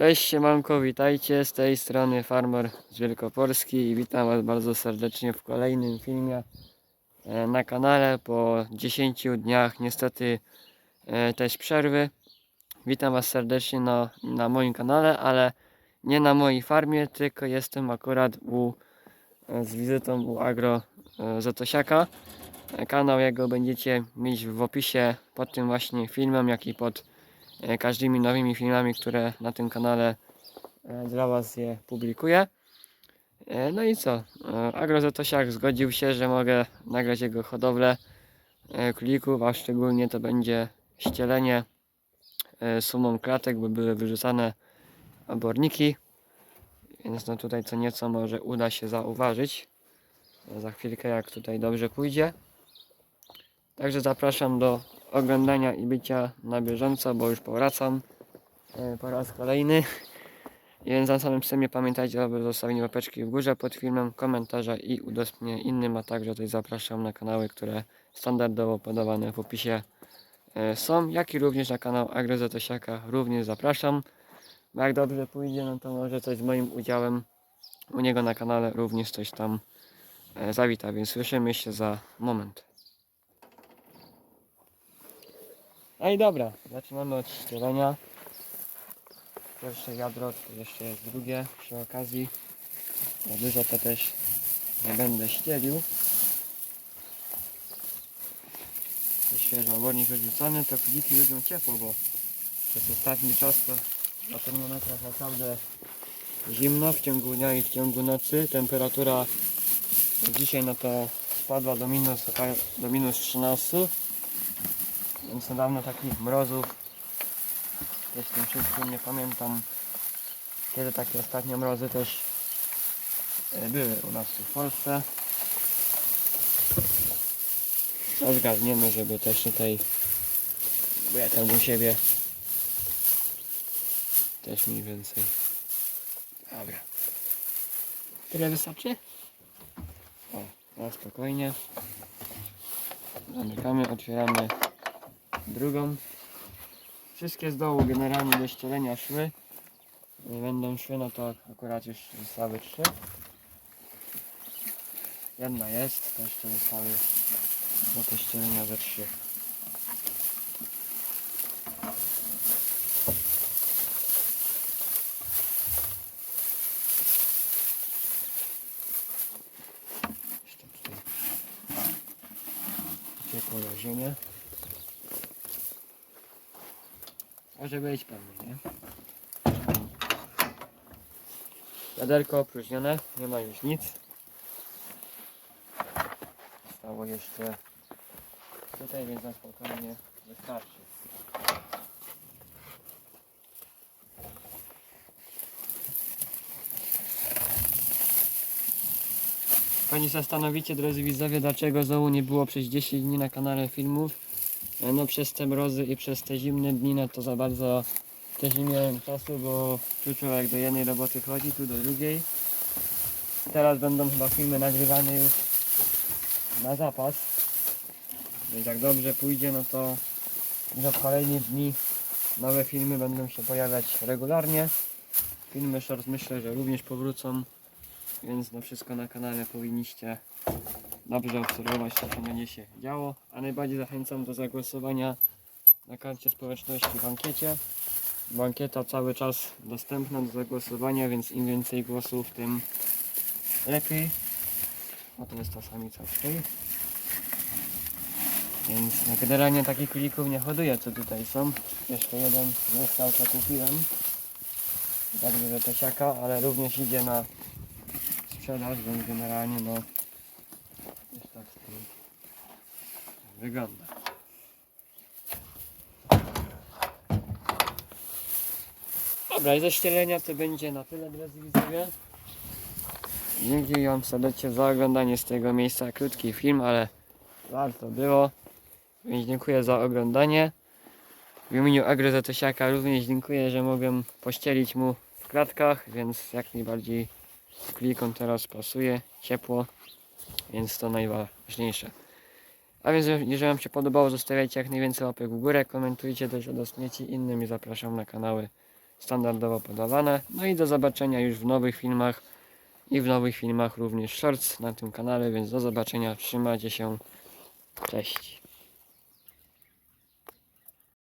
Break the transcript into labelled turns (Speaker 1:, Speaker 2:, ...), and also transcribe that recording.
Speaker 1: Cześć siemanko, witajcie, z tej strony Farmer z Wielkopolski i witam Was bardzo serdecznie w kolejnym filmie e, na kanale po 10 dniach niestety e, też przerwy. Witam Was serdecznie na, na moim kanale, ale nie na mojej farmie, tylko jestem akurat u, e, z wizytą u Agro Zatosiaka. Kanał jego będziecie mieć w opisie pod tym właśnie filmem, jak i pod każdymi nowymi filmami, które na tym kanale e, dla Was je publikuję. E, No i co? E, Agrozatosiak zgodził się, że mogę nagrać jego hodowlę e, królików, a szczególnie to będzie ścielenie e, sumą klatek, by były wyrzucane oborniki. Więc no tutaj co nieco może uda się zauważyć. E, Za chwilkę jak tutaj dobrze pójdzie. Także zapraszam do oglądania i bycia na bieżąco, bo już powracam e, po raz kolejny. Więc na samym wstępie pamiętajcie o zostawieniu łapeczki w górze pod filmem, komentarza i udostępnienie innym, a także tutaj zapraszam na kanały, które standardowo podawane w opisie e, są, jak i również na kanał Agrozatosiaka również zapraszam. Bo jak dobrze pójdzie, no to może coś z moim udziałem u niego na kanale również coś tam e, zawita, więc słyszymy się za moment. No i dobra, zaczynamy od ścielenia. Pierwsze wiadro, to jeszcze jest drugie przy okazji. Za dużo to też nie będę ścielił. To Świeży obornik wyrzucony, to kliki lubią ciepło, bo przez ostatni czas to na termometrach naprawdę zimno w ciągu dnia i w ciągu nocy. Temperatura dzisiaj no to spadła do minus, do minus 13. Więc niedawno takich mrozów też tym wszystkim nie pamiętam kiedy takie ostatnie mrozy też e, były u nas w Polsce. No żeby też tutaj bo ja tam u siebie też mniej więcej. Dobra. Tyle wystarczy? O, na spokojnie. Zamykamy, otwieramy drugą. Wszystkie z dołu generalnie do ścielenia szły. Nie będą szły, no to akurat już zostały trzy. Jedna jest, to jeszcze zostały do pościelenia ze trzy. Jeszcze tutaj ciepło na ziemię. Może być pewnie, nie? Wiaderko opróżnione, nie ma już nic. Zostało jeszcze tutaj, więc na spokojnie wystarczy. Pani zastanowicie, drodzy widzowie, dlaczego znowu nie było przez 10 dni na kanale filmów. No przez te mrozy i przez te zimne dni, no to za bardzo też nie miałem czasu, bo tu człowiek do jednej roboty chodzi, tu do drugiej. Teraz będą chyba filmy nagrywane już na zapas. Więc jak dobrze pójdzie, no to już od kolejnych dni nowe filmy będą się pojawiać regularnie. Filmy short myślę, że również powrócą, więc no wszystko na kanale powinniście dobrze obserwować to, co będzie się działo. A najbardziej zachęcam do zagłosowania na karcie społeczności w ankiecie. Bo cały czas dostępna do zagłosowania, więc im więcej głosów, tym lepiej. A to jest ta samica tutaj. Więc no, generalnie takich królików nie hoduję, co tutaj są. Jeszcze jeden został, co kupiłem. Także, że to siaka, ale również idzie na sprzedaż, więc generalnie no jest tak z tym wygląda. Dobra, i ze ścielenia to będzie na tyle, drodzy widzowie. Dzięki Wam serdecznie za oglądanie z tego miejsca. Krótki film, ale warto było. Więc dziękuję za oglądanie. W imieniu Agrozatosiaka również dziękuję, że mogłem pościelić mu w klatkach, więc jak najbardziej klikom teraz pasuje, ciepło, więc to najważniejsze. A więc jeżeli Wam się podobało, zostawiajcie jak najwięcej łapek w górę, komentujcie też, udostępniajcie innym i zapraszam na kanały standardowo podawane. No i do zobaczenia już w nowych filmach i w nowych filmach również shorts na tym kanale, więc do zobaczenia, trzymajcie się, cześć.